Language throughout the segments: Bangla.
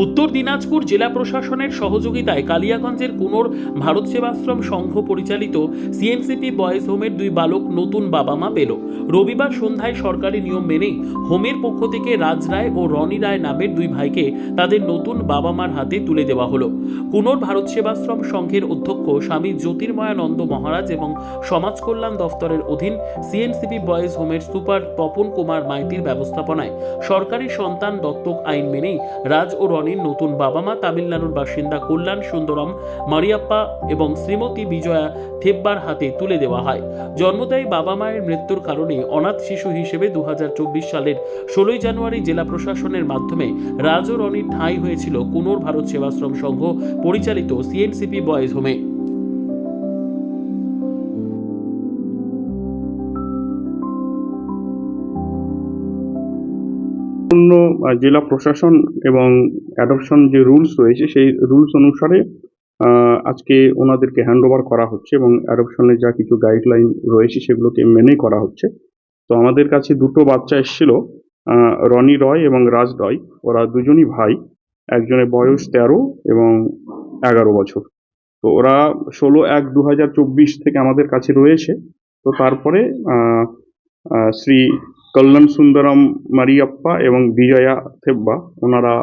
উত্তর দিনাজপুর জেলা প্রশাসনের সহযোগিতায় কালিয়াগঞ্জের কুনোর ভারত সেবাশ্রম সংঘ পরিচালিত সিএনসিপি বয়েজ হোমের দুই বালক নতুন বাবা মা পেল। রবিবার সন্ধ্যায় সরকারি নিয়ম মেনেই হোমের পক্ষ থেকে রাজ রায় ও রনি রায় নামের দুই ভাইকে তাদের নতুন বাবা মার হাতে তুলে দেওয়া হলো। কুনোর ভারত সেবাশ্রম সংঘের অধ্যক্ষ স্বামী জ্যোতির্ময়ানন্দ মহারাজ এবং সমাজ কল্যাণ দফতরের অধীন C N C P boys হোমের সুপার তপন কুমার মাইতির ব্যবস্থাপনায় সরকারি সন্তান দত্তক আইন মেনেই রাজ ও রনির নতুন বাবা মা, তামিলনাড়ুর বাসিন্দা কল্যাণ সুন্দরম, মারিয়াপ্পা এবং শ্রীমতী বিজয়া থেব্বার হাতে তুলে দেওয়া হয়। জন্মদায়ী বাবা মায়ের মৃত্যুর কারণে অনাথ শিশু হিসেবে দু হাজার চব্বিশ সালের ষোলোই জানুয়ারি জেলা প্রশাসনের মাধ্যমে রাজ রনির ঠাঁই হয়েছিল কুনোর ভারত সেবাশ্রম সংঘ, পরিচালিত সিএনসিপি বয়েজ হোমে। সম্পূর্ণ জেলা প্রশাসন এবং অ্যাডপশন যে রুলস রয়েছে, সেই রুলস অনুসারে আজকে ওনাদেরকে হ্যান্ড ওভার করা হচ্ছে এবং অ্যাডপশনের যা কিছু গাইডলাইন রয়েছে সেগুলোকে মেনেই করা হচ্ছে। তো আমাদের কাছে দুটো বাচ্চা এসেছিল রনি রয় এবং রাজ রয়। ওরা দুজনই ভাই, একজনের বয়স তেরো এবং এগারো বছর। তো ওরা ষোলো এক দু হাজার চব্বিশ থেকে আমাদের কাছে রয়েছে। তো তারপরে শ্রী কল্যাণ সুন্দরম মারিয়াপ্পা এবং বিজয়া থেব্বা, ওনারা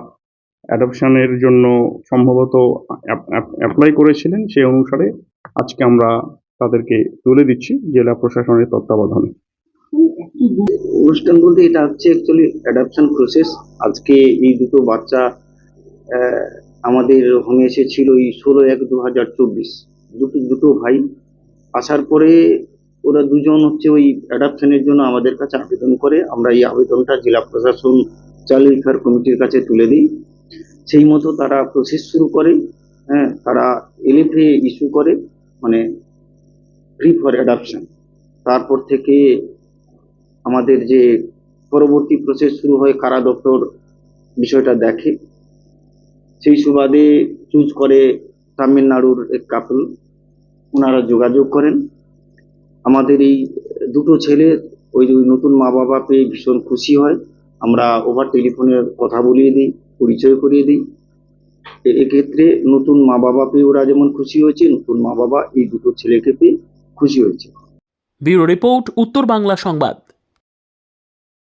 অ্যাডপশনের জন্য সম্ভবত অ্যাপ্লাই করেছিলেন। সেই অনুসারে আজকে আমরা তাদেরকে তুলে দিচ্ছি জেলা প্রশাসনের তত্ত্বাবধানে। অনুষ্ঠান বলতে এটা হচ্ছে অ্যাকচুয়ালি অ্যাডাপশন প্রসেস আজকে এই দুটো বাচ্চা আমাদের হোমে এসেছিল এই ষোলো এক দু হাজার চব্বিশ। দুটো দুটো ভাই। আসার পরে ওরা দুজন হচ্ছে ওই অ্যাডাপশনের জন্য আমাদের কাছে আবেদন করে। আমরা এই আবেদনটা জেলা প্রশাসন চাইল্ড ওয়েলফেয়ার কমিটির কাছে তুলে দিই। সেই মতো তারা প্রসেস শুরু করে হ্যাঁ তারা এলএফএ ইস্যু করে মানে ফ্রি ফর অ্যাডাপশন তারপর থেকে আমাদের যে পরবর্তী প্রসেস শুরু হয়, কারা দপ্তর বিষয়টা দেখে। সেই সুবাদে চুজ করে তামিলনাড়ুর এক কাপল ওনারা যোগাযোগ করেন। আমাদের এই দুটো ছেলে, ওই নতুন মা বাবা পেয়ে ভীষণ খুশি হয়। আমরা ওভার টেলিফোনে কথা বলিয়ে দিই, পরিচয় করিয়ে দিই। এক্ষেত্রে নতুন মা বাবা পেয়ে ওরা যেমন খুশি হয়েছে, নতুন মা বাবা এই দুটো ছেলেকে পেয়ে খুশি হয়েছে। ব্যুরো রিপোর্ট, উত্তর বাংলা সংবাদ।